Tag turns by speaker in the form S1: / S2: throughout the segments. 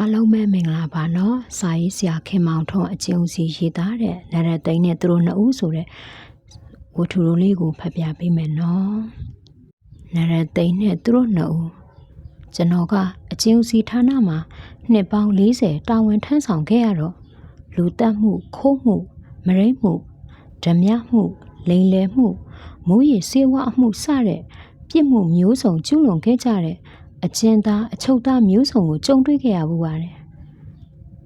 S1: အားလုံးပဲမင်္ဂလာပါနော်စာရေးဆရာခင်မောင်ထွန်းအကျဉ်းဦးစီရေးသားတဲ့နရသိန်းနဲ့သူတို့နှစ်ဦးဆိုတဲ့ဝတ္ထုတော်လေးကိုဖတ်ပြပေးမယ်နော်နရသိန်းနဲ့သူတို့နှစ်ဦးကျွန်တော်ကအကျဉ်းဦးစီဌာနမှာနှစ်ပေါင်း40တာဝန်ထမ်းဆောင်ခဲ့ရတော့လူတက်မှုခိုးမှုမရိတ်မှုဓမြမှုလိန်လယ်မှုမူရည်စေဝါအမှုစတဲ့ပြစ်မှုမျိုးစုံကျူးလွန်ခဲ့ကြတဲ့ အကျဉ်းသားအချုပ်သားမျိုးစုံကိုကြုံတွေ့ခဲ့ရမှုပါတယ်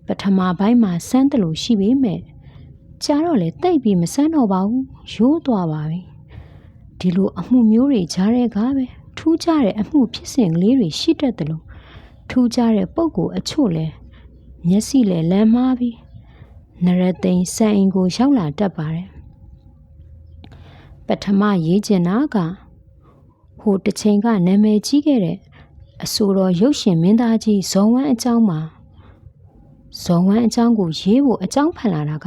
S1: ပထမပိုင်းမှာစမ်းတယ်လို့ရှိပေမဲ့ကြားတော့လေတိတ်ပြီးမစမ်းတော့ပါဘူးရိုးသွားပါပြီဒီလိုအမှုမျိုးတွေကြားတဲ့ကပဲထူးခြားတဲ့အမှုဖြစ်စဉ်ကလေးတွေရှိတတ်တယ်လို့ထူးခြားတဲ့ပုံကိုအချို့လဲမျက်စိလဲလမ်းမားပြီးနရသိန်းစံအိမ်ကိုရောက်လာတတ်ပါတယ်ပထမရေးကျင်တာကဟိုတစ်ချိန်ကနာမည်ကြီးခဲ့တဲ့ အဆိုတော်ရုပ်ရှင်မင်းသားကြီးဇော်ဝမ်းအကြောင်းမှာဇော်ဝမ်းအကြောင်းကိုရေးဖို့အကြောင်းဖန်လာတာက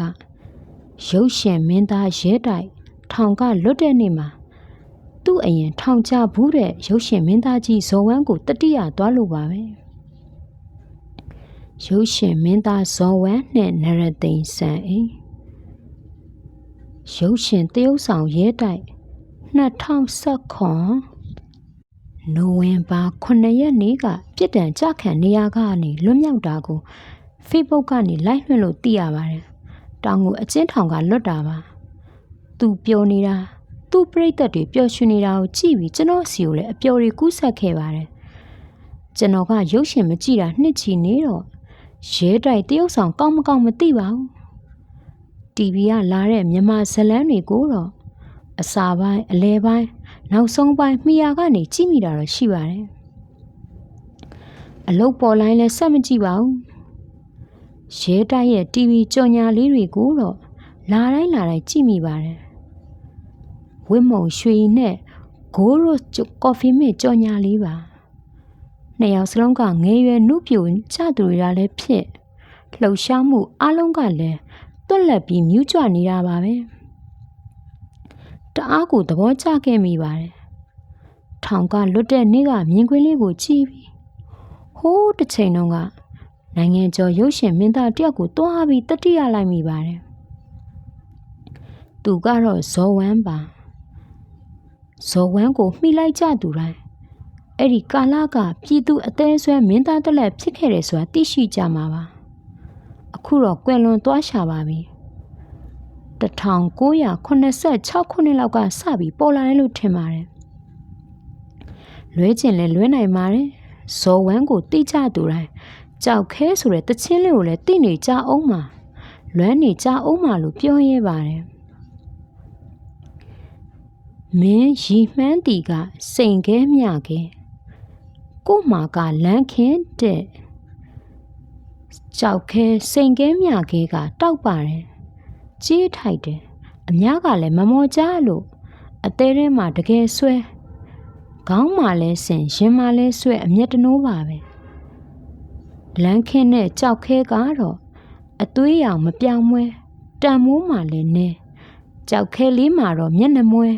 S1: ရုပ်ရှင်မင်းသားရဲတိုက်ထောင်ကလွတ်တဲ့နေ့မှာသူ့အရင်ထောင်ချဘူးတဲ့ရုပ်ရှင်မင်းသားကြီးဇော်ဝမ်းကိုတတိယသွားလို့ပါပဲရုပ်ရှင်မင်းသားဇော်ဝမ်းနဲ့နရသိန်းစံအိမ်ရုပ်ရှင်တရုတ်ဆောင်ရဲတိုက်2019 နိုဝင်ဘာ9ရက်နေ့ကပြစ်ဒဏ်ကြခံနေရကနေလွတ်မြောက်တာကို Facebook ကနေလိုက်လွှင့်လို့သိရပါတယ်။တောင်ကိုအချင်းထောင်ကလွတ်တာပါ။သူပျော်နေတာသူ့ပြိသက်တွေပျော်ရွှင်နေတာကိုကြည့်ပြီးကျွန်တော်စီကိုလည်းအပျော်တွေကူးဆက်ခဲ့ပါတယ်။ကျွန်တော်ကရုပ်ရှင်မကြည့်တာနှစ်ချီနေတော့ရဲတိုက်တရုတ်ဆောင်ကောင်းမကောင်းမသိပါဘူး။ TV ကလာတဲ့မြန်မာဇလန်းတွေကိုတော့အစာပိုင်းအလဲပိုင်း နောက်ဆုံးပိုင်းမိယာကနေကြည့်မိတာတော့ရှိပါတယ်အလုတ်ပေါ်လိုင်းလဲဆက်မကြည့်ပါဘူးရဲတိုက်ရဲ့ TV ကြော်ညာလေးတွေကိုတော့လာတိုင်းလာတိုင်းကြည့်မိပါတယ်ဝင်းမုံရွှေနဲ့ဂိုးရိုကော်ဖီမစ်ကြော်ညာလေးပါနှစ်ယောက်စလုံးကငယ်ရွယ်နှုတ်ပြိုကြသူတွေကလည်းဖြစ်လှုပ်ရှားမှုအလုံးကလည်းတွက်လက်ပြီးမြူးကြွနေတာပါပဲ။ တအားကိုသဘောကျခဲ့မိပါတယ်။ထောင်ကလွတ်တဲ့နေ့ကမြင်ကွင်းလေးကိုကြည့်ပြီးဟိုးတစ်ချိန်လုံးကနိုင်ငံကျော်ရုပ်ရှင်မင်းသားတယောက်ကိုတွားပြီးတတိယလိုက်မိပါတယ်။သူကတော့ဇော်ဝမ်းပါ။ဇော်ဝမ်းကိုမှီလိုက်ကြသူတိုင်းအဲ့ဒီကာလကပြည်သူအသေးဆွဲမင်းသားတက်လက်ဖြစ်ခဲ့တယ်ဆိုတာသိရှိကြမှာပါ။အခုတော့ကွယ်လွန်သွားရှာပါပြီ။ 1986ခုနှစ်လောက်ကစပြီးပေါ်လာတယ်လို့ထင်ပါတယ်။လွဲကျင်လဲလွဲနိုင်ပါတယ်။ဇော်ဝမ်းကိုတိကျသူတိုင်းကြောက်ခဲဆိုတဲ့တချင်းလေးကိုလည်းတိနေကြအောင်မှာလွမ်းနေကြအောင်မှာလို့ပြောရဲပါတယ်။မင်းရီမှန်းတီကစိန်ခဲမြခဲကို့မှာကလန်းခင်းတဲ့ကြောက်ခဲစိန်ခဲမြခဲကတောက်ပါတယ် ကြီးထိုက်တယ်အများကလည်းမမော်ကြလို့အသေးထဲမှာတကယ်ဆွဲခေါင်းမှာလဲဆင်ရင်မှာလဲဆွဲအမျက်တနိုးပါပဲလန်းခင်းနဲ့ကြောက်ခဲကတော့အသွေးရောင်မပြောင်းမွဲတန်မိုးမှလည်းနဲကြောက်ခဲလေးမှာတော့မျက်နှမွဲ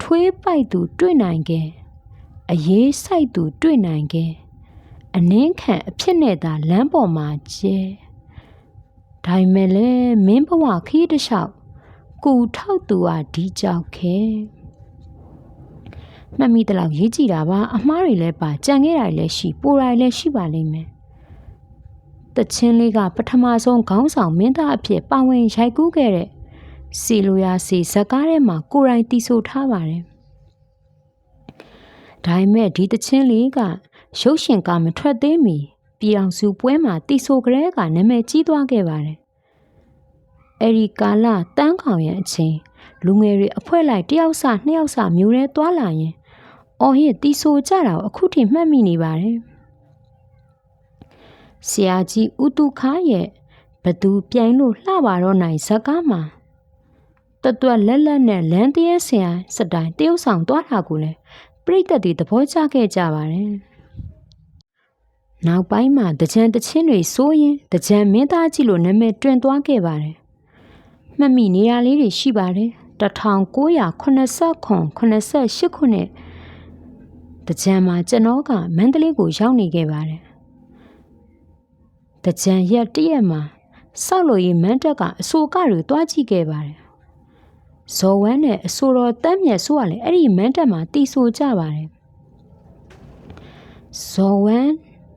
S1: ထွေးပိုက်သူတွေ့နိုင်ခဲ့အရေးဆိုင်သူတွေ့နိုင်ခဲ့အနှင်းခံအဖြစ်နဲ့သာလမ်းပေါ်မှာကျဲ ဒါပေမဲ့လည်းမင်းဘဝခီးတလျှောက်ကူထောက်သူဟာဒီကြောက်ခဲမှတ်မိတလောက်ရေးကြည့်တာပါအမားတွေလည်းပါကြံခဲ့တာလည်းရှိပိုတာလည်းရှိပါလိမ့်မယ်တချင်းလေးကပထမဆုံးခေါင်းဆောင်မင်းသားအဖြစ်ပါဝင်ရိုက်ကူးခဲ့တဲ့စီလိုယာစီဇကားထဲမှာကိုရိုင်းတီဆိုထားပါတယ်ဒါပေမဲ့ဒီတချင်းလေးကရုပ်ရှင်ကမထွက်သေးမီ ပြည်အောင်စုပွဲမှာတီဆိုကလေးကနာမည်ကြီးသွားခဲ့ပါတယ်။အဲဒီကာလတန်းခေါင်ရဲ့အချိန်လူငယ်တွေအဖွဲလိုက်တယောက်စနှစ်ယောက်စမျိုးရဲသွားလာရင်အော်ဟစ်တီဆိုကြတာကိုအခုထိမှတ်မိနေပါတယ်။ဆရာကြီးဦးတုခါရဲ့ဘသူပြိုင်လို့လှပါတော့နိုင်ဇကားမှာတတွက်လက်လက်နဲ့လမ်းတရဲဆရာစတိုင်တရုတ်ဆောင်သွားတာကိုလည်းပြိတ္တတွေသဘောကျခဲ့ကြပါတယ်။ နောက်ပိုင်းမှာတကြံတချင်းတွေစိုးရင်တကြံမင်းသားကြီးလိုနာမည်တွင်သွားခဲ့ပါတယ်။မှတ်မိနေရလေးတွေရှိပါတယ်။1989 88ခုနှစ်တကြံမှာကျွန်တော်ကမန္တလေးကိုရောက်နေခဲ့ပါတယ်တကြံရက်တရက်မှာဆောက်လို့ရေးမန်းတက်ကအဆိုကတွေတွားကြည့်ခဲ့ပါတယ်ဇော်ဝမ်းနဲ့အဆိုတော်တမ်းမြတ်ဆိုကလည်းအဲ့ဒီမန်းတက်မှာတီဆိုကြပါတယ်ဇော်ဝမ်း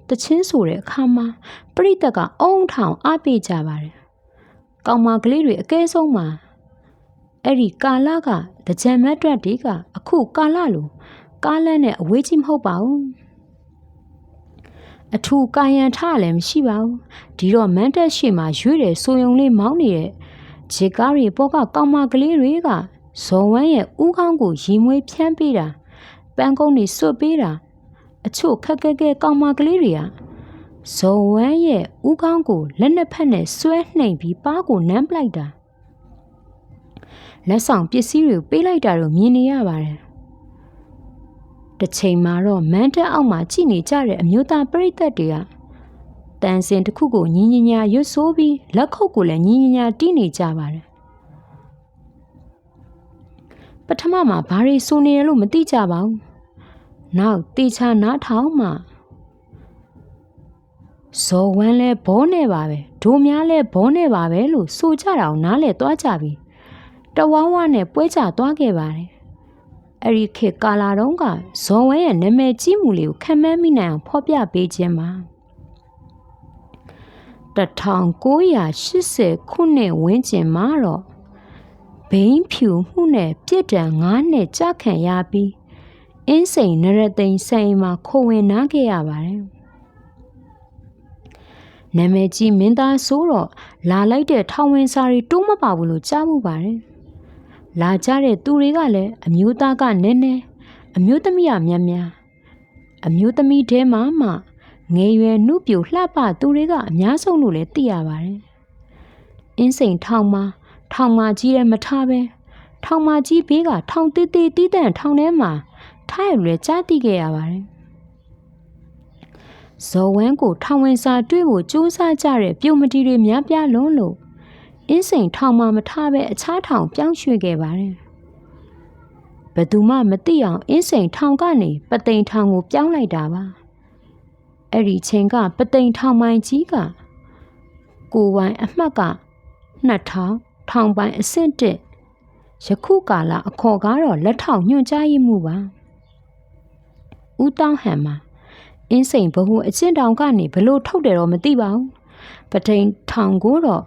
S1: တချင်းဆိုတဲ့အခါမှာပြိတ္တကအုံထောင်အားပေးကြပါတယ်ကောင်မကလေးတွေအကဲဆုံးမှာအဲ့ဒီကာလကတကြံမတ်တွက်ဒီကအခုကာလလိုကားလန်းနဲ့အဝေးကြီးမဟုတ်ပါဘူးအထူကာယံထားလည်းမရှိပါဘူးဒီတော့မန်တက်ရှိမှရွေးတယ်ဆိုယုံလေးမောင်းနေတဲ့ဂျေကားတွေပေါ်ကကောင်မကလေးတွေကဇော်ဝမ်းရဲ့ဥကောင်းကိုရီမွေးဖြန်းပေးတာပန်းကုန်းတွေစွတ်ပေးတာ အချို့ခက်ခဲခဲကောင်မကလေးတွေကဇော်ဝမ်းရဲ့ဥကောင်းကိုလက်နှစ်ဖက်နဲ့ဆွဲနှိမ်ပြီးပါးကိုနမ်းပလိုက်တာလက်ဆောင်ပစ္စည်းတွေပေးလိုက်တာတော့မြင်နေရပါတယ်တစ်ချိန်မှာတော့မန်းတက်အောက်မှာကြည်နေကြတဲ့အမျိုးသားပရိသတ်တွေကတန်စင်တစ်ခုကိုညီညီညာရွတ်ဆိုးပြီးလက်ခုပ်ကိုလည်းညီညီညာတီးနေကြပါတယ်ပထမမှာဘာတွေဆိုနေရလို့မသိကြပါဘူး နောက်တေချာနားထောင်မှဇော်ဝမ်းလဲဘောနဲ့ပါပဲဒိုများလဲဘောနဲ့ပါပဲလို့ဆိုကြတာကိုနားလဲသွားကြပြီတဝါဝါနဲ့ပွဲကြသွားခဲ့ပါတယ်အဲ့ဒီခေတ်ကာလာတုန်းကဇော်ဝဲရဲ့နာမည်ကြီးမှုလေးကိုခံမန်းမိနိုင်အောင်ဖော်ပြပေးခြင်းပါ1980ခုနှစ်ဝန်းကျင်မှာတော့ဘိန်းဖြူမှုနဲ့ပြစ်ဒဏ်9နှစ်ကြာခံရပြီး အင်းစိန်နရသိန်ဆိုင်မှာခိုဝင်နာခဲ့ရပါတယ်နာမည်ကြီးမင်းသားဆိုတော့လာလိုက်တဲ့ထောင်ဝင်စာတွေတိုးမပါဘူးလို့ကြားမှုပါတယ်လာကြတဲ့သူတွေကလည်းအမျိုးသားကနည်းနည်းအမျိုးသမီးကများများအမျိုးသမီးတဲမှာမှငယ်ရွယ်နှုပြိုလှပသူတွေကအများဆုံးလို့လည်းသိရပါတယ်။အင်းစိန်ထောင်မှာထောင်မကြီးရဲ့မထားပဲထောင်မကြီးဘေးကထောင်တေးသေးတီးတန့်ထောင်ထဲမှာ ထားရလွယ်ကြားသိခဲ့ရပါတယ်။ဇော်ဝမ်းကိုထောင်ဝင်စာတွေ့ဖို့ကြိုးစားကြတဲ့ပြုံမတီတွေများပြားလွန်းလို့အင်းစိန်ထောင်မှမထားပဲအခြားထောင်ပြောင်းရွှေ့ခဲ့ပါတယ်။ဘယ်သူမှမသိအောင်အင်းစိန်ထောင်ကနေပသိမ်ထောင်ကိုပြောင်းလိုက်တာပါ။အဲ့ဒီချိန်ကပသိမ်ထောင်မိုင်ကြီးကကိုဝိုင်အမှတ်က2000ထောင်ပိုင်အဆင့်တစ်ယခုကာလအခေါ်ကတော့လက်ထောက်ညွှန်ကြားရေးမှုပါ။ ဦးတောင်းဟန်မှာအင်းစိန်ဘဟုအချင်းတောင်ကနေဘလို့ထုတ်တယ်တော့မသိပါဘူး။ပသိမ်ထောင်ကိုတော့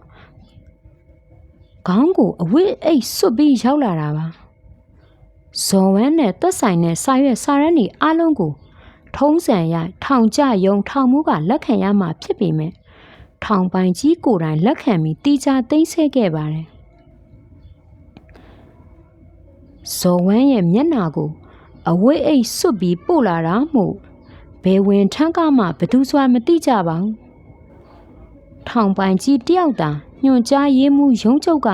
S1: ခေါင်းကိုအဝိအိတ်စွတ်ပြီးရောက်လာတာပါဇော်ဝမ်းနဲ့သက်ဆိုင်တဲ့စာရွက်စာရမ်းတွေအလုံးကို ထုံးစံရထောင်ကြယုံထောင်မှုကလက်ခံရမှာဖြစ်ပေမဲ့ထောင်ပိုင်ကြီးကိုယ်တိုင်လက်ခံပြီးတီချာသိမ်းဆဲခဲ့ပါတယ်ဇော်ဝမ်းရဲ့မျက်နာကို အဝိအိတ်စွတ်ပြီးပို့လာတာမို့ဘယ်ဝင်ထန်းကမှဘသူစွာမသိကြပါဘူးထောင်ပိုင်ကြီးတယောက်သာညွှန်ကြားရေးမှုရုံးချုပ်က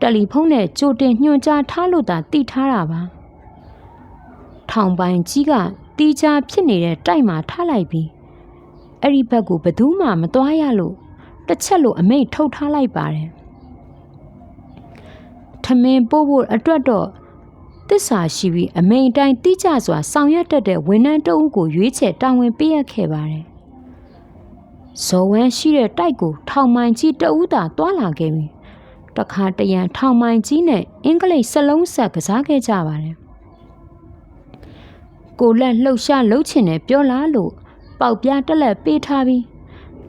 S1: တယ်လီဖုန်းနဲ့ကြိုတင်ညွှန်ကြားထားလို့သာတိထားတာပါထောင်ပိုင်ကြီးကတီးခြားဖြစ်နေတဲ့တိုက်မှာထားလိုက်ပြီးအဲ့ဒီဘက်ကိုဘသူမှမသွားရလို့တစ်ချက်လို့အမိန့်ထုတ်ထားလိုက်ပါတယ်ထမင်းပို့ဖို့အတွက်တော့ တစ္ဆာရှိပြီးအမိန်တိုင်းတိကျစွာဆောင်ရွက်တတ်တဲ့ဝန်ထမ်းတအုပ်ကိုရွေးချယ်တာဝန်ပေးရခဲ့ပါတယ်ဇော်ဝမ်းရှိတဲ့တိုက်ကိုထောင်မိုင်ကြီးတအူးသာတွာလာခဲ့ပြီတခါတရံထောင်မိုင်ကြီးနဲ့အင်္ဂလိပ်စလုံးဆက်ကစားခဲ့ကြပါတယ်ကိုလက်လှုပ်ရှားလှုပ်ချင်တယ်ပြောလားလို့ပေါက်ပြားတက်လက်ပေးထားပြီး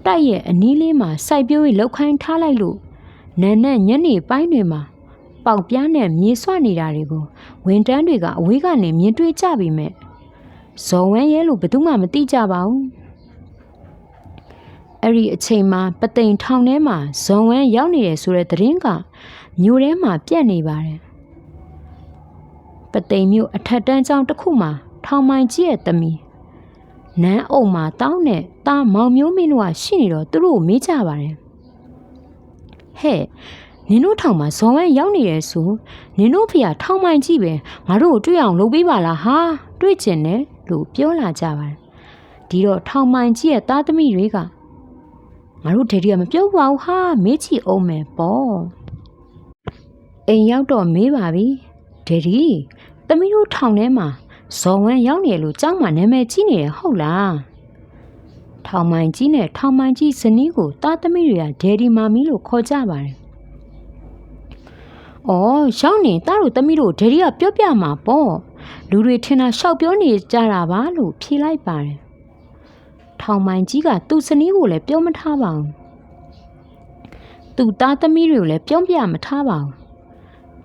S1: တိုက်ရဲ့အနီးလေးမှာစိုက်ပျိုးရေးလှုပ်ခိုင်းထားလိုက်လို့နန်းနဲ့ညနေပိုင်းတွေမှာ ပေါက်ပြားနဲ့မြေဆွနေတာတွေကိုဝန်တန်းတွေကအဝေးကနေမြင်တွေ့ကြပြီမဲ့ဇော်ဝမ်းရဲလို့ဘယ်သူမှမသိကြပါဘူးအဲ့ဒီအချိန်မှာပသိမ်ထောင်ထဲမှာဇွန်ဝမ်းရောက်နေတယ်ဆိုတဲ့သတင်းကမြို့ထဲမှာပြန့်နေပါတယ်ပသိမ်မြို့အထက်တန်းကျောင်းတစ်ခုမှာထောင်မိုင်ကြီးရဲ့သမီးနန်းအုံမှာတောင်းနဲ့တာမောင်မျိုးမင်းတို့ကရှိနေတော့သူတို့ကိုမေးကြပါတယ်ဟဲ့ နင်တို့ထောင်မှာဇော်ဝမ်းရောက်နေတယ်ဆိုနင်တို့ဖေကထောင်မိုင်ကြီးပဲငါတို့ကိုတွေ့အောင်လုပ်ပေးပါလားဟာတွေ့ကျင်တယ်လို့ပြောလာကြပါတယ်ဒီတော့ထောင်မိုင်ကြီးရဲ့သားသမီးတွေကငါတို့ဒေဒီကမပြုတ်ပါဘူးဟာမေးချီအောင်မယ်ပေါ့အိမ်ရောက်တော့မေးပါပြီဒေဒီသမီးတို့ထောင်ထဲမှာဇော်ဝမ်းရောက်နေလို့ကြောင်းမှနာမည်ကြီးနေတယ်ဟုတ်လားထောင်မိုင်ကြီးနဲ့ထောင်မိုင်ကြီးဇနီးကိုတာသမီတွေကဒယ်ဒီမာမီလို့ခေါ်ကြပါတယ်။ အော်ရောက်နေတာတို့သမီးတို့ဒယ်ဒီကပြောပြမှာပေါ့။လူတွေထင်တာရှောက်ပြောနေကြတာပါလို့ဖြေလိုက်ပါတယ်။ထောင်မိုင်ကြီးကသူ့ဇနီးကိုလည်းပြောမထားပါဘူး။သူ့သားသမီးတွေကိုလည်းပြောပြမထားပါဘူး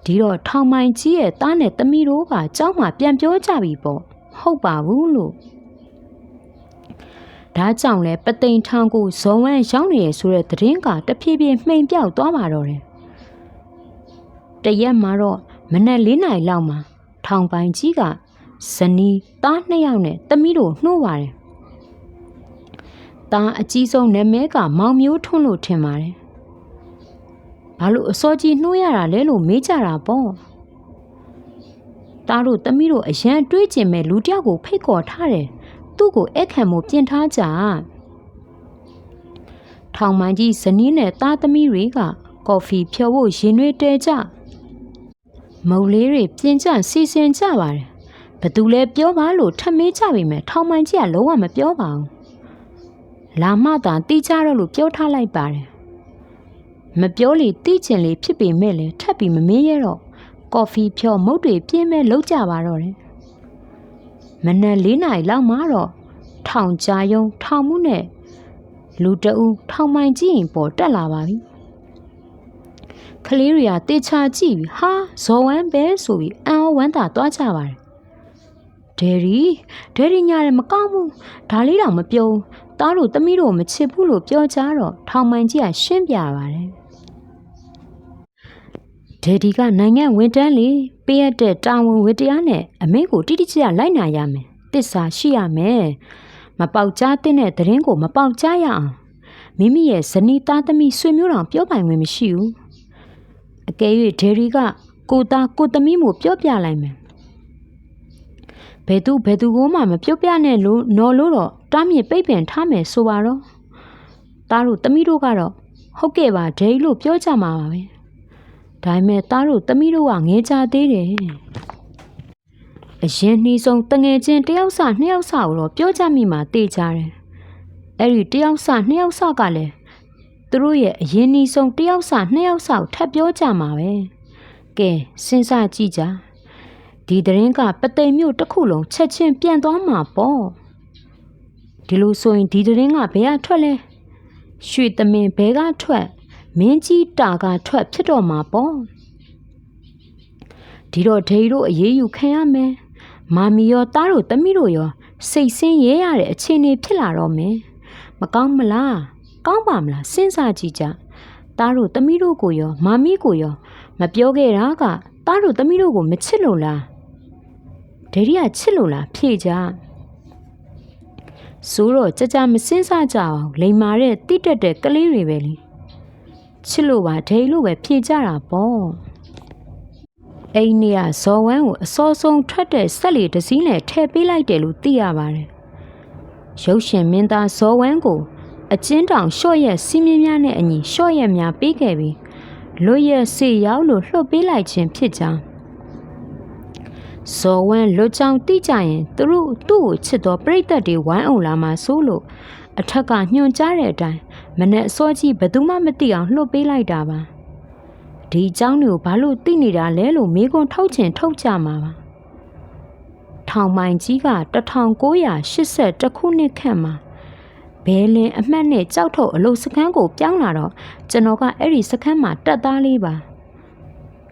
S1: ။ဒီတော့ထောင်မိုင်ကြီးရဲ့သားနဲ့သမီးတို့ကကြောင်းမှပြန်ပြောကြပြီပေါ့။ဟုတ်ပါဘူးလို့ဒါကြောင့်လဲပသိမ်ထောင်ကိုဇုံဝမ်းရောက်နေရဆိုတဲ့သတင်းကတဖြည်းဖြည်းမှိန်ပြောက်သွားပါတော့တယ်။ တရက်မှာတော့မနက်၄နာရီလောက်မှာထောင်ပိုင်ကြီးကဇနီးသားနှစ်ယောက်နဲ့သမီးတို့နှိုးပါတယ်။သားအကြီးဆုံးနာမည်ကမောင်မျိုးထွန်းလို့ထင်ပါတယ်။ဘာလို့အစောကြီးနှိုးရတာလဲလို့မေးကြတာပေါ့။သားတို့သမီးတို့အရန်တွေးကျင်မဲ့လူတစ်ယောက်ကိုဖိတ်ခေါ်ထားတယ်။သူ့ကိုအခမ်းမှုပြင်ထားကြထောင်မိုင်ကြီးဇနီးနဲ့သားသမီးတွေကကော်ဖီဖြော်ဖို့ရင်တွေတဲကြ မုတ်လေးတွေပြင်ကြစီစဉ်ကြပါတယ်ဘသူလဲပြောပါလို့ထမေးကြပြီမဲ့ထောင်မိုင်ကြီးကလုံးဝမပြောပါဘူးလာမှသာတီးကြတော့လို့ပြောထားလိုက်ပါတယ်မပြောလေတီးချင်လေဖြစ်ပေမဲ့လည်းထပ်ပြီးမမေးရတော့ကော်ဖီဖြော်မုတ်တွေပြင်းမဲ့လောက်ကြပါတော့တယ်မနက်၄နာရီလောက်မှတော့ထောင်ကြားယုံထောင်မှုနဲ့လူတအူထောင်မိုင်ကြည့်ရင်ပေါ်တက်လာပါပြီ ကလေးတွေကတေချာကြည့်ပြီးဟာဇော်ဝမ်းပဲဆိုပြီးအံ့ဩဝမ်းသာသွားကြပါတယ်ဒယ်ရီဒယ်ရီညာလည်းမကောင်းဘူးဒါလေးတော့မပြုံးသားတို့သမီးတို့မချစ်ဘူးလို့ပြောကြတော့ထောင်မိုင်ကြီးကရှင်းပြပါတယ်ဒေဒီကနိုင်ငံဝန်တန်းလေပေးရတဲ့တာဝန်ဝတ္တရားနဲ့အမိန့်ကိုတိတိကျကျလိုက်နာရမယ်။တစ္ဆာရှိရမယ်။မပေါက်ကြားတဲ့သတင်းကိုမပေါက်ကြားရအောင်မိမိရဲ့ဇနီးသားသမီးဆွေမျိုးတော်ပြောပိုင်ဝင်မရှိဘူး။ အကယ်၍ဒေရီကကိုသားကိုသမီးမို့ပြောပြလိုက်မယ်။ဘယ်သူဘယ်သူကိုမှမပြောပြနဲ့လို့နော်လို့တော့တားမြစ်ပိတ်ပင်ထားမယ်ဆိုပါတော့။သားတို့သမီးတို့ကတော့ဟုတ်ကဲ့ပါဒေရီလို့ပြောကြမှာပါပဲ။ဒါပေမဲ့သားတို့သမီးတို့ကငဲကြသေးတယ်အရင်နှီးဆုံးတငယ်ချင်းတယောက်စနှစ်ယောက်စကိုတော့ပြောကြမိမှတေးကြတယ်အဲ့ဒီတယောက်စနှစ်ယောက်စကလည်း သူတို့ရဲ့အရင်နှီးဆုံးတယောက်စနှစ်ယောက်စကိုထပ်ပြောကြမှာပဲကဲစဉ်းစားကြည့်ကြဒီသတင်းကပသိမ်မြို့တစ်ခုလုံးချက်ချင်းပြန်သွားမှာပေါ့ဒီလိုဆိုရင်ဒီသတင်းကဘယ်ကထွက်လဲရွှေသမင်ဘဲကထွက်မင်းကြီးတာကထွက်ဖြစ်တော့မှာပေါ့ဒီတော့ဒေရီတို့အရေးယူခံရမယ်မာမီရောတားတို့သမီးတို့ရောစိတ်ဆင်းရဲရတဲ့အခြေအနေဖြစ်လာတော့မယ်မကောင်းမလား ကောင်းပါမလားစဉ်းစားကြည့်ကြတားတို့သမီးတို့ကိုရောမာမီကိုရောမပြောခဲ့တာကတားတို့သမီးတို့ကိုမချစ်လို့လားဒေရီကချစ်လို့လားဖြေကြဆိုတော့ကြကြမစင်းစားကြအောင်လိန်မာတဲ့တိတက်တဲ့ကလေးတွေပဲလေချစ်လို့ပါဒိတ်လို့ပဲဖြေကြတာပေါ့အိမ်နေရဇော်ဝမ်းကိုအစောဆုံးထွက်တဲ့ဆက်လီတစ်စီးနဲ့ထည့်ပေးလိုက်တယ်လို့သိရပါတယ်ရုပ်ရှင်မင်းသားဇော်ဝမ်းကို အကျဉ်းတောင်ရှော့ရက်စီးမြင်းများနဲ့အညီရှော့ရက်များပေးခဲ့ပြီးလွတ်ရက်စေရောက်လို့လှုပ်ပေးလိုက်ခြင်းဖြစ်ကြောင်းဇော်ဝမ်းလွတ်ကြောင်တိကြရင်သူတို့သူ့ကိုချစ်တော်ပြိတ္တတွေဝိုင်းအောင်လာမှဆိုလို့အထက်ကညွှန်ကြားတဲ့အတိုင်း မနဲ့အစောကြီးဘယ်သူမှမသိအောင်လှုပ်ပေးလိုက်တာပါဒီเจ้าတွေကိုဘာလို့သိနေတာလဲလို့မေးခွန်းထုတ်ချင်ထုတ်ကြမှာပါထောင်မိုင်ကြီးက1982ခုနှစ်ခန့်မှာ ဘဲလင်းအမှတ်နဲ့ကြောက်ထုတ်အလို့စခန်းကိုပြောင်းလာတော့ကျွန်တော်ကအဲ့ဒီစခန်းမှာတက်သားလေးပါ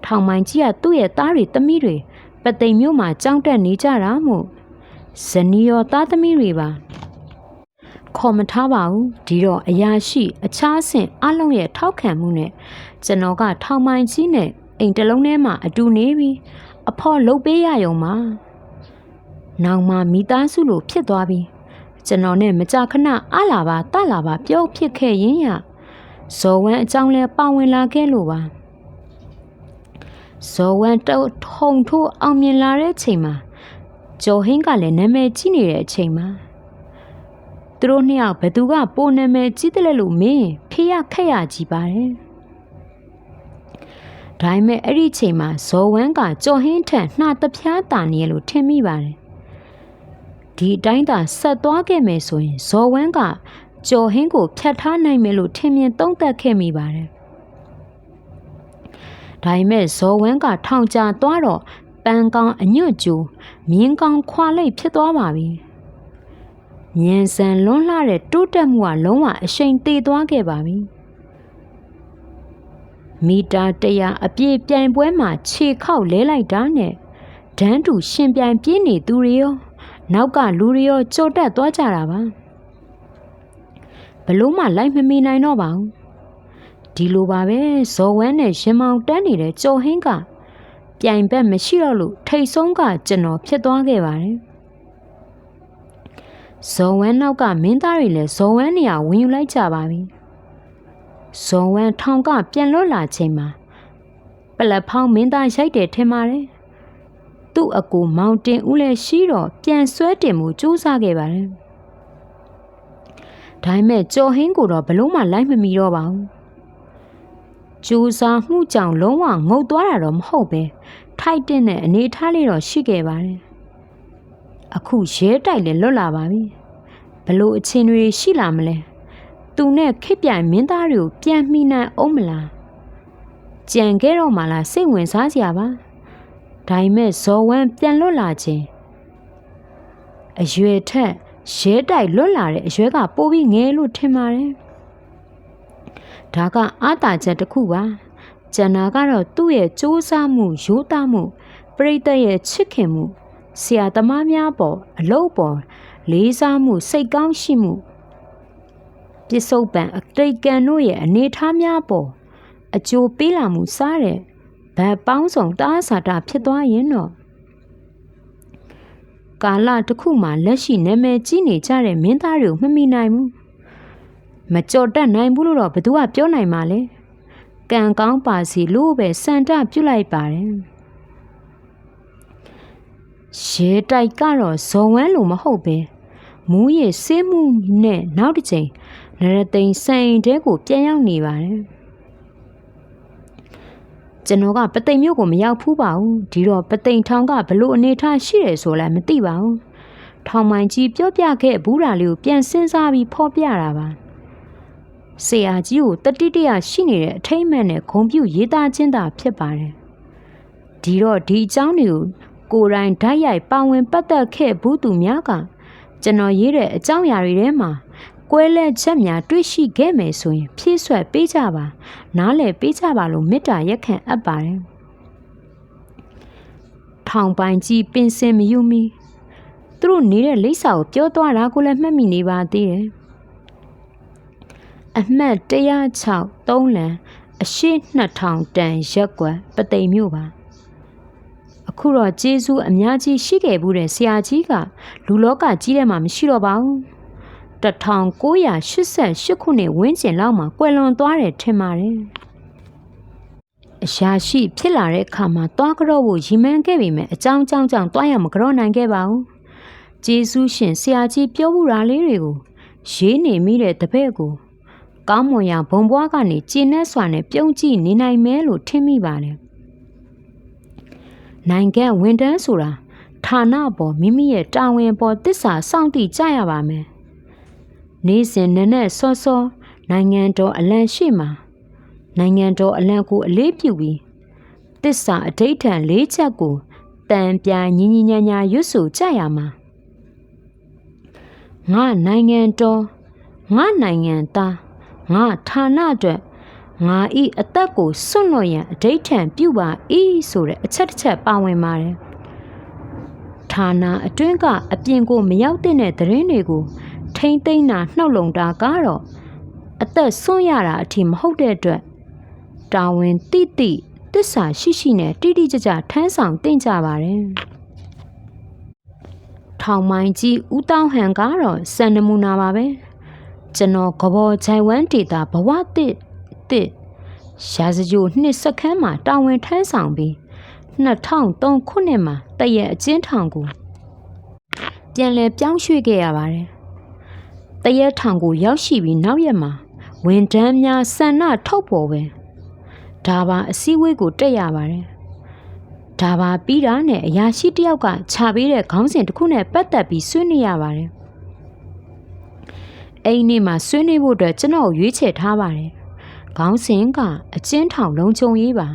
S1: ထောင်မိုင်ကြီးကသူ့ရဲ့သားတွေသမီးတွေပသိမ်မြို့မှာကြောင်းတက်နေကြတာမို့ဇနီးရောသားသမီးတွေပါခေါ်မထားပါဘူးဒီတော့အရာရှိအခြားဆင့်အလုံးရဲ့ထောက်ခံမှုနဲ့ကျွန်တော်ကထောင်မိုင်ကြီးနဲ့အိမ်တစ်လုံးထဲမှာအတူနေပြီးအဖော်လုတ်ပေးရယုံပါနောင်မှမိသားစုလိုဖြစ်သွားပြီး ကျွန်တော်နဲ့မကြခဏအလာပါတလာပါပြောဖြစ်ခဲ့ရင်ရဇော်ဝမ်းအကြောင်းလဲပါဝင်လာခဲ့လို့ပါဇော်ဝမ်းတုံထုံထိုးအောင်မြင်လာတဲ့ချိန်မှာကျော်ဟင်းကလည်းနာမည်ကြီးနေတဲ့အချိန်မှာသူတို့နှစ်ယောက်ဘသူကပိုနာမည်ကြီးတယ်လဲလို့မင်းဖေးရခက်ရကြီးပါတယ်။ဒါပေမဲ့အဲ့ဒီချိန်မှာဇော်ဝမ်းကကြော်ဟင်းထက်နှာတပြားတာနေရလို့ထင်မိပါတယ်။ ဒီအတိုင်းသာဆက်သွားခဲ့မယ်ဆိုရင်ဇော်ဝမ်းကကြော်ဟင်းကိုဖြတ်ထားနိုင်မယ်လို့ထင်မြင်သုံးသပ်ခဲ့မိပါတယ်ဒါပေမဲ့ဇော်ဝမ်းကထောင်ချသွားတော့ပန်းကောင်းအညွတ်ကျူမြင်းကောင်းခွာလိုက်ဖြစ်သွားပါပြီ။ဉာဏ်စံလွန်းလှတဲ့တိုးတက်မှုကလုံးဝအရှိန်သေးသွားခဲ့ပါပြီ။မီတာ100အပြည့်ပြိုင်ပွဲမှာခြေခောက်လဲလိုက်တာနဲ့ဒန်းတူရှင်ပြိုင်ပြေးနေသူတွေရော နောက်ကလူတွေရောကြော်တက်သွားကြတာပါ။ဘလို့မှလိုက်မမီနိုင်တော့ပါဘူး။ဒီလိုပါပဲဇော်ဝမ်းနဲ့ရင်မောင်တန်းနေတဲ့ကြော်ဟင်းကပြိုင်ဘက်မရှိတော့လို့ထိတ်ဆုံးကကျွန်တော်ဖြစ်သွားခဲ့ပါတယ်ဇော်ဝမ်းနောက်ကမင်းသားတွေလည်းဇော်ဝမ်းနေရာဝင်ယူလိုက်ကြပါပြီဇော်ဝမ်းထောင်ကပြန်လွတ်လာချိန်မှာပလက်ဖောင်းမင်းသားရိုက်တယ်ထင်ပါတယ် သူ့အကူမောင်တင်ဦးလည်းရှိတော့ပြန်ဆွဲတင်မှုစူးစမ်းခဲ့ပါတယ်ဒါပေမဲ့ကြော်ဟင်းကိုတော့ဘလို့မှလိုက်မမီတော့ပါဘူးကြိုးစားမှုကြောင့်လုံးဝငုတ်သွားတာတော့မဟုတ်ပဲထိုက်တဲ့နဲ့အနေထားလေးတော့ရှိခဲ့ပါတယ်အခုရဲတိုက်လည်းလွတ်လာပါပြီဘလို့အချင်းတွေရှိလာမလဲသူနဲ့ခစ်ပြိုင်မင်းသားတွေကိုပြန်မိနိုင်အောင်မလားကြံခဲ့တော့မှလားစိတ်ဝင်စားစရာပါ ဒါပေမဲ့ဇော်ဝမ်းပြန်လွတ်လာခြင်းအရွယ်ထက်ရဲတိုက်လွတ်လာတဲ့အရွယ်ကပိုပြီးငယ်လို့ထင်ပါတယ်ဒါကအာတာချက်တစ်ခုပါကျန်တာကတော့သူ့ရဲ့စူးစမ်းမှုရိုးသားမှုပရိသတ်ရဲ့ချစ်ခင်မှုဆရာသမားများပေါ်အလုပ်ပေါ်လေးစားမှုစိတ်ကောင်းရှိမှုပြစ္ဆုတ်ပံအတိတ်ကံတို့ရဲ့အနေထားများပေါ်အကျိုးပေးလာမှုစားတဲ့ ဗတ်ပေါင်းဆောင်တားစာတာဖြစ်သွားရင်တော့ကာလတစ်ခုမှလက်ရှိနာမည်ကြီးနေကြတဲ့မင်းသားတွေကိုမမိနိုင်ဘူးမကြော်တတ်နိုင်ဘူးလို့တော့ဘသူကပြောနိုင်မှာလဲကံကောင်းပါစီလို့ပဲစန္ဒပြုတ်လိုက်ပါတယ်ရဲတိုက်ကတော့ဇုံဝမ်းလို့မဟုတ်ပဲမူးရဆေးမှုနဲ့နောက်တစ်ချိန်နရသိန်စံအိမ်တဲကိုပြန်ရောက်နေပါတယ် ကျွန်တော်ကပသိမ်မြို့ကိုမရောက်ဖူးပါဘူးဒီတော့ပသိမ်ထောင်ကဘလို့အနေထားရှိတယ်ဆိုလည်းမသိပါဘူးထောင်မိုင်ကြီးပြောပြခဲ့ဘူးတာလေးကိုပြန်စဉ်းစားပြီးဖော်ပြတာပါဆရာကြီးကိုတတိတရရှိနေတဲ့အထိမ့်မှန်နဲ့ဂုံပြူရေးသားခြင်းသာဖြစ်ပါတယ်ဒီတော့ဒီအကြောင်းတွေကိုကိုယ်တိုင်ဓာတ်ရိုက်ပါဝင်ပတ်သက်ခဲ့ဘူးသူများကကျွန်တော်ရေးတဲ့အကြောင်းအရာတွေထဲမှာ ကွဲလဲချက်များတွေ့ရှိခဲ့မယ်ဆိုရင် ဖြည့်ဆွက်ပေးကြပါ နားလည်ပေးကြပါလို့မေတ္တာရက်ခံအပ်ပါတယ်ထောင်ပိုင်ကြီးပင်စင်မယူမီသူတို့နေတဲ့လိပ်စာကိုပြောသွားတာကိုလည်းမှတ်မိနေပါသေးတယ်အမှတ်106 3လန်အရှိ2000တန်ရက်ကွယ်ပသိမ်မြို့ပါအခုတော့ကျေးဇူးအများကြီးရှိခဲ့ဘူးတဲ့ဆရာကြီးကလူလောကကြီးထဲမှာမရှိတော့ပါဘူး 1988ခုနှစ်ဝန်းကျင်လောက်မှာကွယ်လွန်သွားတယ်ထင်ပါတယ်အရှာရှိဖြစ်လာတဲ့အခါမှာသွားကြော့ဖို့ရီမန်းခဲ့ပေမဲ့အကြောင်းကြောင်းကြောင့်သွားရမကြော့နိုင်ခဲ့ပါဘူးကျေးဇူးရှင်ဆရာကြီးပြောမှုရာလေးတွေကိုရေးနေမိတဲ့တပည့်ကိုကောင်းမွန်ရာဘုံဘွားကနေကျင်းနဲ့စွာနဲ့ပြုံးကြည့်နေနိုင်မဲလို့ထင်မိပါတယ်နိုင်ငံဝန်တန်းဆိုတာဌာနပေါ်မိမိရဲ့တာဝန်ပေါ်တစ္ဆာစောင့်တည်ကြရပါမယ် နေ့စဉ်နနက်စောစောနိုင်ငံတော်အလံရှိမှာနိုင်ငံတော်အလံကိုအလေးပြုပြီးတစ္ဆာအဋိဌံ၄ချက်ကိုတန်ပြာညီညီညာညာရွတ်ဆိုကြရမှာငါနိုင်ငံတော်ငါနိုင်ငံသားငါဌာနအတွက်ငါဤအသက်ကိုစွန့်လွတ်ရန်အဋိဌံပြုပါဤဆိုတဲ့အချက်တစ်ချက်ပါဝင်ပါတယ်ဌာနအတွင်းကအပြင်ကိုမရောက်တဲ့သတင်းတွေကို ထိမ့်သိမ့်တာနှုတ်လုံတာကတော့အသက်ဆွန့်ရတာအထိမဟုတ်တဲ့အတွက်တာဝန်တိတိတစ္ဆာရှိရှိနဲ့တိတိကျကျထမ်းဆောင်တင်ကြပါတယ်ထောင်မိုင်းကြီးဦးတောင်းဟန်ကတော့စံနမူနာပါပဲကျွန်တော်ကဘောဂျိုင်ဝမ်ဒေတာဘဝတစ်တစ်ရာဇဂျိုနှစ်စက္ကန့်မှာတာဝန်ထမ်းဆောင်ပြီး2003ခုနှစ်မှာတရက်အကျဉ်းထောင်ကိုပြန်လည်ပြောင်းရွှေ့ခဲ့ရပါတယ် တရက်ထောင်ကိုရောက်ရှိပြီးနောက်ရက်မှာဝန်တန်းများဆန္ဒထုတ်ပေါ်ပဲဒါပါအစည်းအဝေးကိုတက်ရပါတယ်ဒါဒါပါပြီးတာနဲ့အရာရှိတယောက်ကခြာပေးတဲ့ခေါင်းစဉ်တစ်ခုနဲ့ပတ်သက်ပြီးဆွေးနွေးရပါတယ်အဲ့ဒီနေ့မှာဆွေးနွေးဖို့အတွက်ကျွန်တော်ကိုရွေးချယ်ထားပါတယ်ခေါင်းစဉ်ကအကျဉ်းထောင်လုံးချုံရေးပါ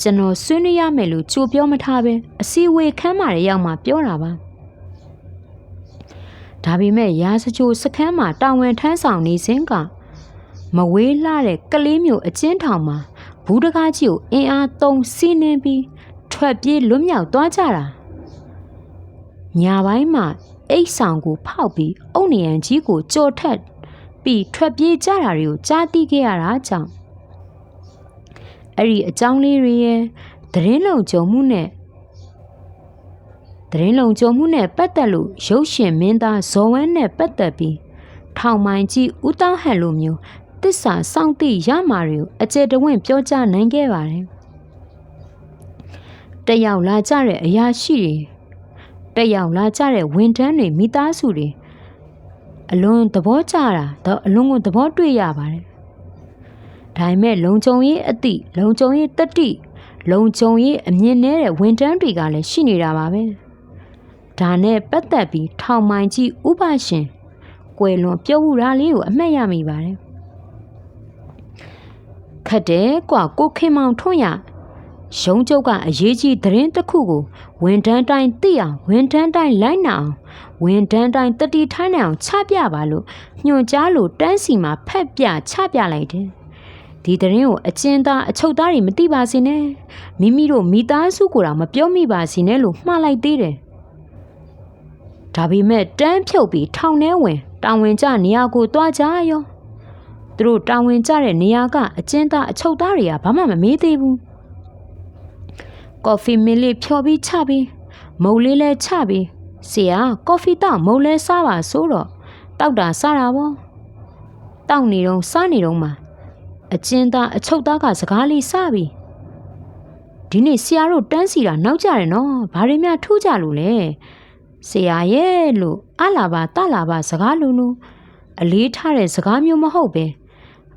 S1: ကျွန်တော်ဆွေးနွေးရမယ်လို့ကြိုပြောမထားပဲအစည်းအဝေးခန်းမှာရောက်မှပြောတာပါ ဒါပေမဲ့ရာစကြိုစခန်းမှာတာဝန်ထမ်းဆောင်နေစဉ်ကမဝေးလှတဲ့ကလေးမျိုးအကျဉ်းထောင်မှာဘူးတကားကြီးကိုအင်အားသုံးစီးနှင်းပြီးထွက်ပြေးလွတ်မြောက်သွားကြတာညာပိုင်းမှာအိတ်ဆောင်ကိုဖောက်ပြီးအုတ်နရံကြီးကိုကြော်ထက်ပြီးထွက်ပြေးကြတာတွေကိုကြားသိခဲ့ရတာကြောင့်အဲ့ဒီအကြောင်းလေးတွေရဲ့သတင်းလုံခြုံမှုနဲ့ သတင်းလုံခြုံမှုနဲ့ပတ်သက်လို့ရုပ်ရှင်မင်းသားဇော်ဝမ်းနဲ့ပတ်သက်ပြီးထောင်မိုင်ကြီးဦးတောင်းဟန်လိုမျိုးတစ္ဆာစောင့်သိရမှာတွေကိုအကျေတဝင့်ပြောကြားနိုင်ခဲ့ပါတယ်တက်ရောက်လာကြတဲ့အရာရှိတွေတက်ရောက်လာကြတဲ့ဝန်ထမ်းတွေမိသားစုတွေအလွန်သဘောကျတာတော့အလွန်ကိုသဘောတွေ့ရပါတယ်ဒါပေမဲ့လုံခြုံရေးအသည့်လုံခြုံရေးတတိလုံခြုံရေးအမြင်နဲ့တဲ့ဝန်ထမ်းတွေကလည်းရှိနေတာပါပဲ ဒါနဲ့ပတ်သက်ပြီးထောင်မိုင်ကြီးဥပရှင်ကွယ်လွန်ပြုတ်ဝူတာလေးကိုအမှတ်ရမိပါတယ်ခတ်တယ်ကွာကိုခင်မောင်ထွန်းရရုံးချုပ်ကအရေးကြီးသတင်းတစ်ခုကိုဝန်တန်းတိုင်းသိအောင်ဝန်တန်းတိုင်းလိုက်နာအောင်ဝန်တန်းတိုင်းတတိထိုင်းနိုင်အောင်ချပြပါလို့ညွှန်ကြားလို့တန်းစီမှာဖက်ပြချပြလိုက်တယ်ဒီသတင်းကိုအကျဉ်းသားအချုပ်သားတွေမသိပါစေနဲ့မိမိတို့မိသားစုကိုယ်တော်မပြောမိပါစေနဲ့လို့မှားလိုက်သေးတယ် ဒါပေမဲ့တန်းဖြုတ်ပြီးထောင်ထဲဝင်တာဝန်ကျနေရာကိုတွားကြရောသူတို့တာဝန်ကျတဲ့နေရာကအကျဉ်းသားအချုပ်သားတွေကဘာမှမမေးသေးဘူးကော်ဖီမင်းလေးဖြော်ပြီးချပြီးမုတ်လေးလဲချပြီးဆရာကော်ဖီတောက်မုတ်လဲစားပါဆိုတော့တောက်တာစားတာပေါ့တောက်နေတော့စားနေတော့မှအကျဉ်းသားအချုပ်သားကစကားလေးစပြီးဒီနေ့ဆရာတို့တန်းစီတာနောက်ကြတယ်နော်ဘာတွေများထူးကြလို့လဲ ဆရာရဲ့လို့အလာပါတလာပါစကားလူလူအလေးထားတဲ့စကားမျိုးမဟုတ်ပဲ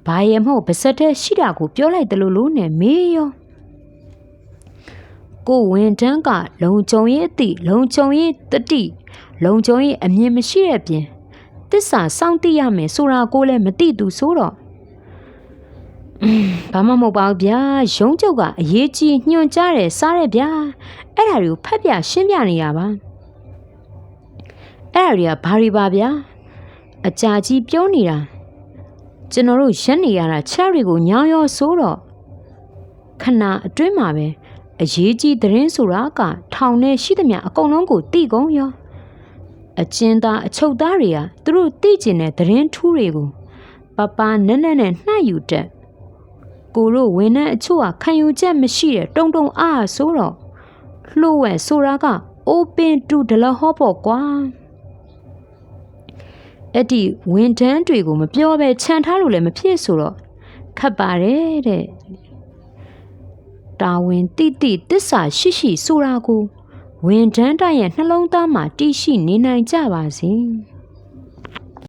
S1: ဘာရဲ့မဟုတ်ပါစက်တဲ့ရှိတာကိုပြောလိုက်တယ်လို့လို့နဲ့မေးရောကိုဝင်တန်းကလုံကြုံရေးအသည့်လုံကြုံရေးတတိလုံကြုံရေးအမြင်မရှိတဲ့ပြင်တစ္ဆာစောင့်သိရမယ်ဆိုတာကိုလည်းမသိသူဆိုတော့ဘာမှမဟုတ်ပါဘူးဗျာရုံးချုပ်ကအရေးကြီးညွှန်ကြားတယ်စားတယ်ဗျာအဲ့ဒါတွေကိုဖတ်ပြရှင်းပြနေရပါ အဲ့ဒါတွေကဘာတွေပါဗျာအကြာကြီးပြောနေတာကျွန်တော်တို့ရက်နေရတာချက်တွေကိုညောင်းရောဆိုတော့ခဏအတွင်းမှာပဲအရေးကြီးသတင်းဆိုတာကထောင်ထဲရှိသမျှအကုန်လုံးကိုသိကုန်ရောအကျဉ်းသားအချုပ်သားတွေကသူတို့သိကျင်တဲ့သတင်းထူးတွေကိုပပနက်နက်နဲ့နှှက်ယူတတ်ကိုတို့ဝန်ထမ်းအချို့ကခံယူချက်မရှိတဲ့တုံတုံအားဆိုတော့လှုပ်ဝဲဆိုတာက open to ဒလဟောပေါ့ကွာ အဲ့ဒီဝန်ထမ်းတွေကိုမပြောဘဲခြံထားလို့လည်းမဖြစ်ဆိုတော့ခတ်ပါတယ်တဲ့တာဝန်တိတိတစ္ဆာရှိရှိဆိုတာကိုဝန်ထမ်းတိုင်းရဲ့နှလုံးသားမှာတည်ရှိနေနိုင်ကြပါစေ။